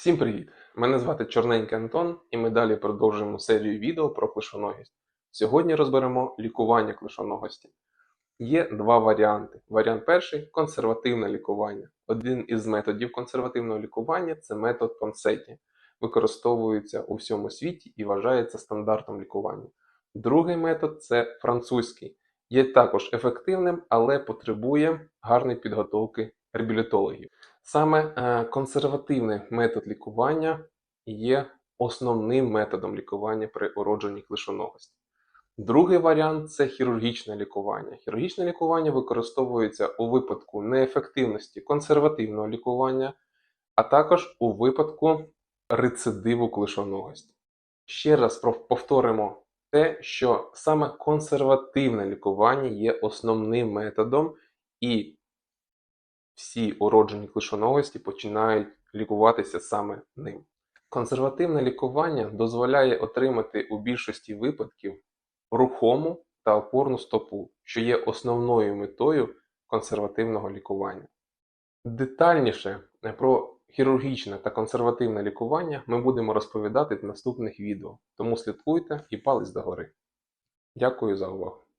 Всім привіт! Мене звати Чорненький Антон, і ми далі продовжуємо серію відео про клишоногість. Сьогодні розберемо лікування клишоногості. Є два варіанти. Варіант перший консервативне лікування. Один із методів консервативного лікування це метод Понсеті. Використовується у всьому світі і вважається стандартом лікування. Другий метод це французький. Є також ефективним, але потребує гарної підготовки реабілітологів. Саме е, консервативний метод лікування є основним методом лікування при уродженні клишоногості. Другий варіант це хірургічне лікування. Хірургічне лікування використовується у випадку неефективності консервативного лікування, а також у випадку рецидиву клишоногості. Ще раз повторимо те, що саме консервативне лікування є основним методом, і всі уроджені клишоногості починають лікуватися саме ним. Консервативне лікування дозволяє отримати у більшості випадків рухому та опорну стопу, що є основною метою консервативного лікування. Детальніше про хірургічне та консервативне лікування ми будемо розповідати в наступних відео, тому слідкуйте і палець догори. Дякую за увагу!